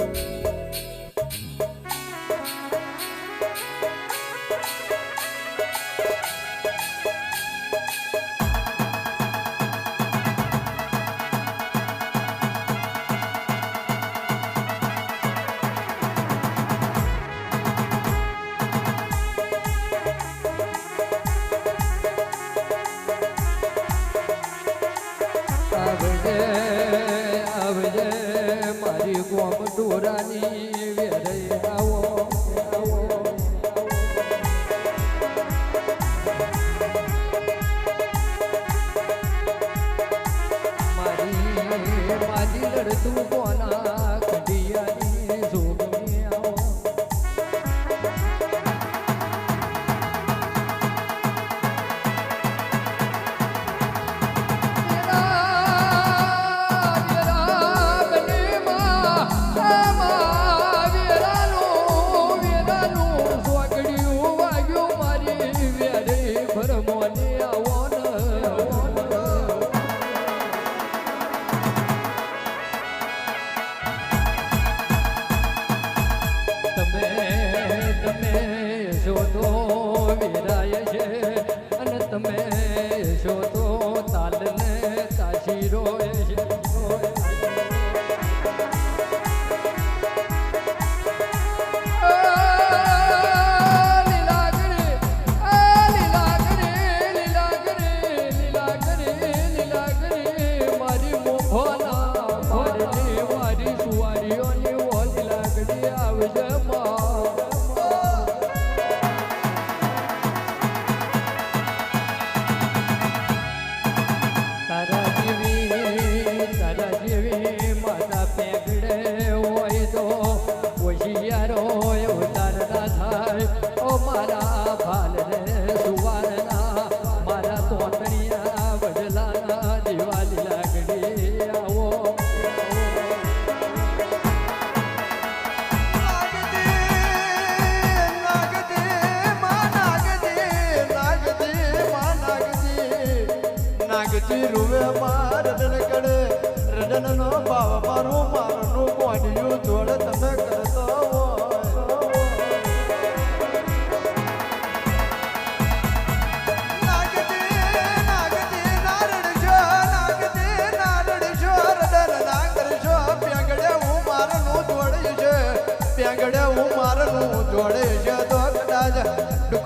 આવજે কোরআনী પેગડે હોય તો હોશિયારો ઉતાર ના મારા ભાલને સુવારના, મારા તોતણિયા વડલાના દિવાળી લાગડી આવો. નાગજી રૂવે માર રડન કડે રડન નો ભાવ મારું મારનું કોડિયું જોડ તમે કરતો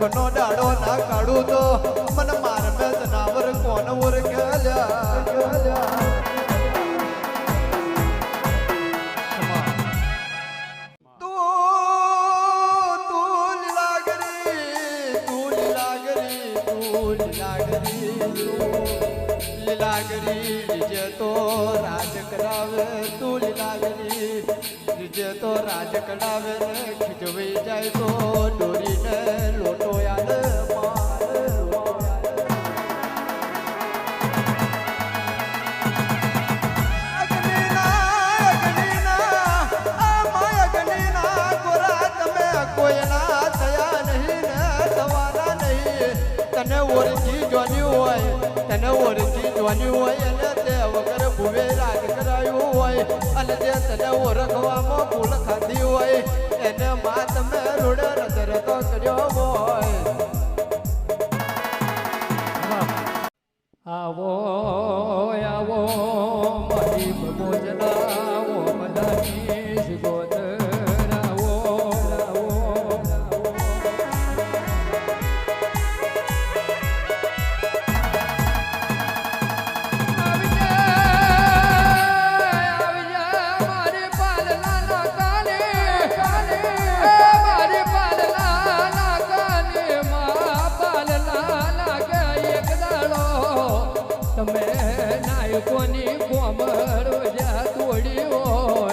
દુઃખનો દાડો ના કાઢું તો મને માર મેં જનાવર કોણ ઓર ગલ્યા તું લીલાગરી લીજે તો રાજ કરાવે તું લીલાગરી જતો રાજ કરાવે ખીજવી જાય તો ડોરીને લોટો યાદ તને ઓળખી જોની હોય, તને ઓળખી જોન્યું હોય અને તે વગર ભૂવે રાજ કરાયું હોય. અને જે તને ઓળખવામાં ભૂલ ખાધી હોય, એને માં તમે રોડ રદરતો કર્યો હોય. આવો આવો, મારી ભગોજના ઓ કોની કોમર જા તોડ્યો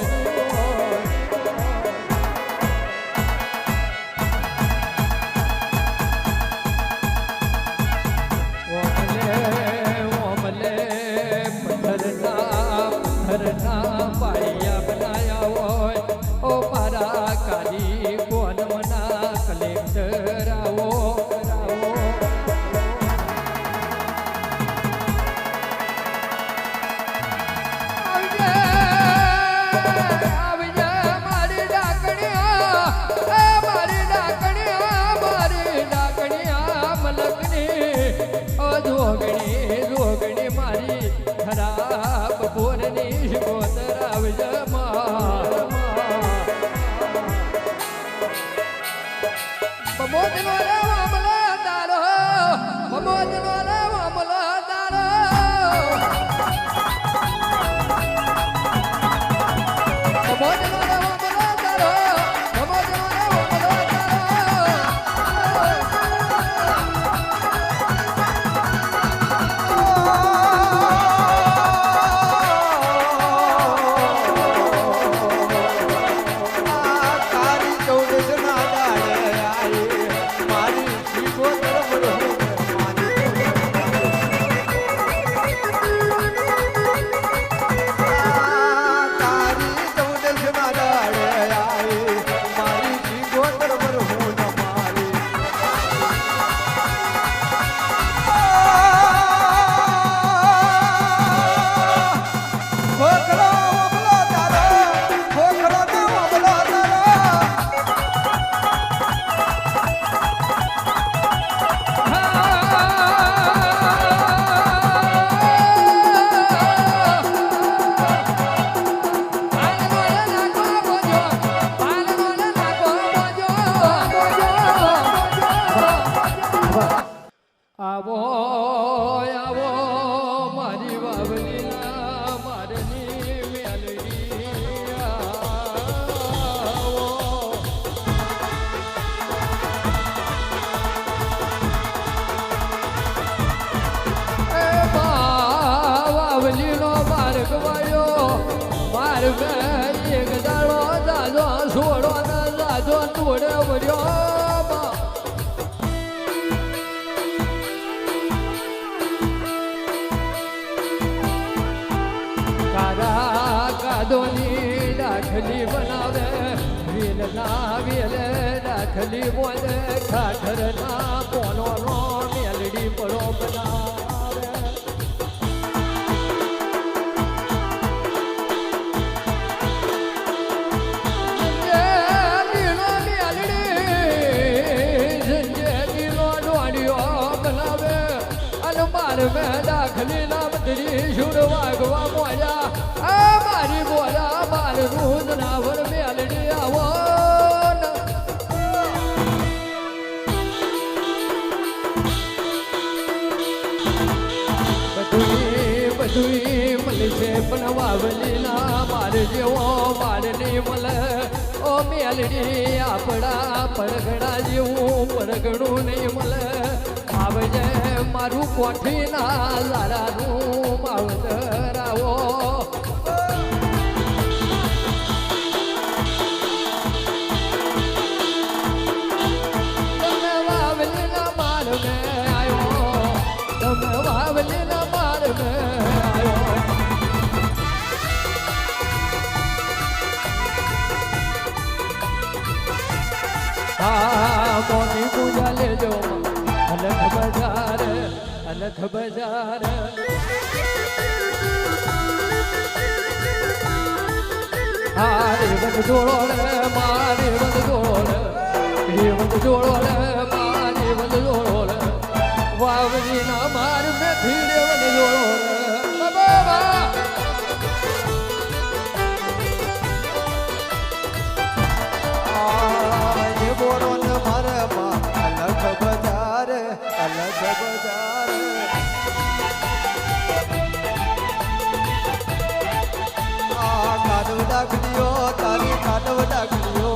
પાયા બનાયા હોય. ઓ મારા કાલી हरा કાદોની દાખલી બનાવે વેલના વેલે દાખલી બોલે ખાખરના પોનો નો મેલડી પડો બનાવે દાખલી લાવતરી શુડ વાગવા મોજા આ મારી બોલા બાલ રૂદ ના વર મેલડી આવો બધું બધું મળશે પણ વાવલીના માર જેવો માર નહીં મળે ઓ મેલડી આપણા પરગડા જેવું પરગડું નહીં મળે આવજે મારું કોઠીના લાડાનું માવતર આવો મોની પૂજા લેજો. અલગ બજાર અલગ બજાર. હારે રેવત જોડો રે મા રેવત જોડો રે રેવત જોડો રે મા રેવત જોડો વાવજી ના માર ડાકડીઓ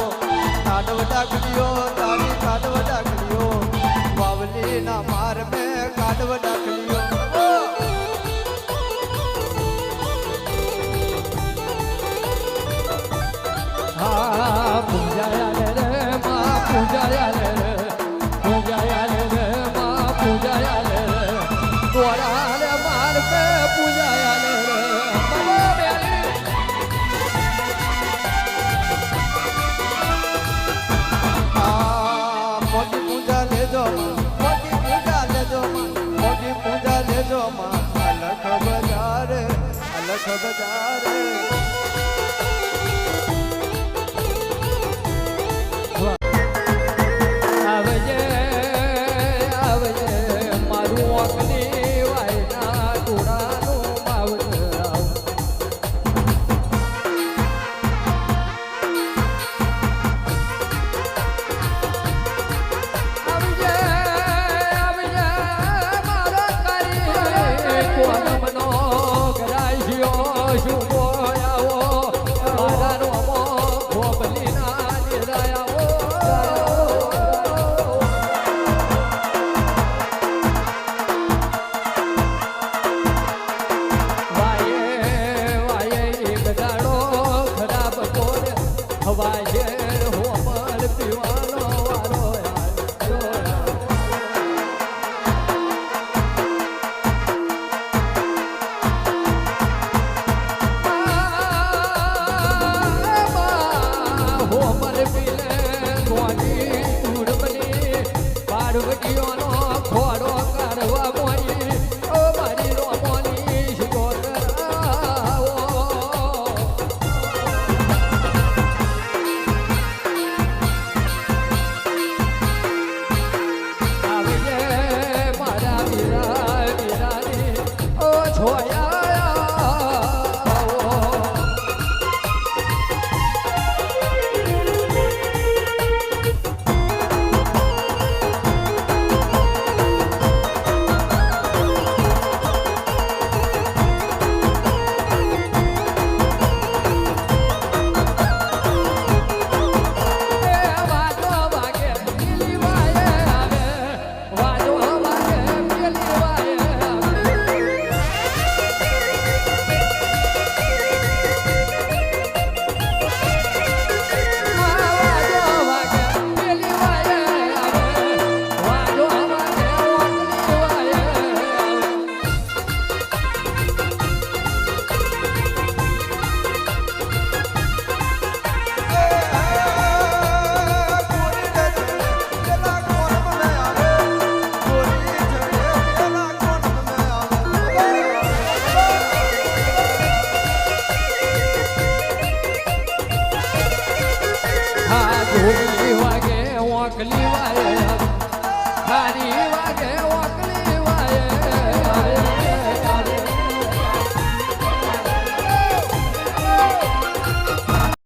કાડવ ડાકડીઓ તારી કાડવ ડાકડીઓ બાવલી ના માર મે કાડવ ડાકડીઓ પૂજાયા રે, મા, પૂજાયા રે. અલગ હવાજે હોમલ પીવાનો